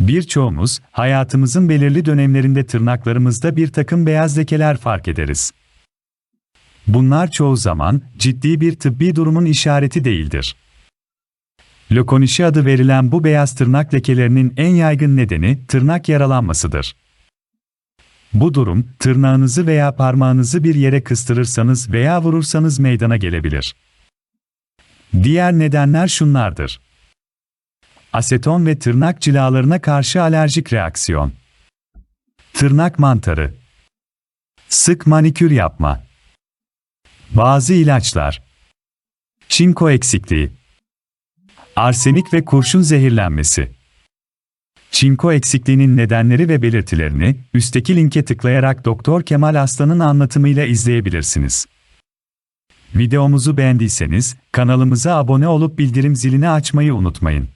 Birçoğumuz, hayatımızın belirli dönemlerinde tırnaklarımızda bir takım beyaz lekeler fark ederiz. Bunlar çoğu zaman, ciddi bir tıbbi durumun işareti değildir. Lokonişi adı verilen bu beyaz tırnak lekelerinin en yaygın nedeni, tırnak yaralanmasıdır. Bu durum, tırnağınızı veya parmağınızı bir yere kıstırırsanız veya vurursanız meydana gelebilir. Diğer nedenler şunlardır. Aseton ve tırnak cilalarına karşı alerjik reaksiyon. Tırnak mantarı. Sık manikür yapma. Bazı ilaçlar. Çinko eksikliği. Arsenik ve kurşun zehirlenmesi. Çinko eksikliğinin nedenleri ve belirtilerini üstteki linke tıklayarak Doktor Kemal Aslan'ın anlatımıyla izleyebilirsiniz. Videomuzu beğendiyseniz kanalımıza abone olup bildirim zilini açmayı unutmayın.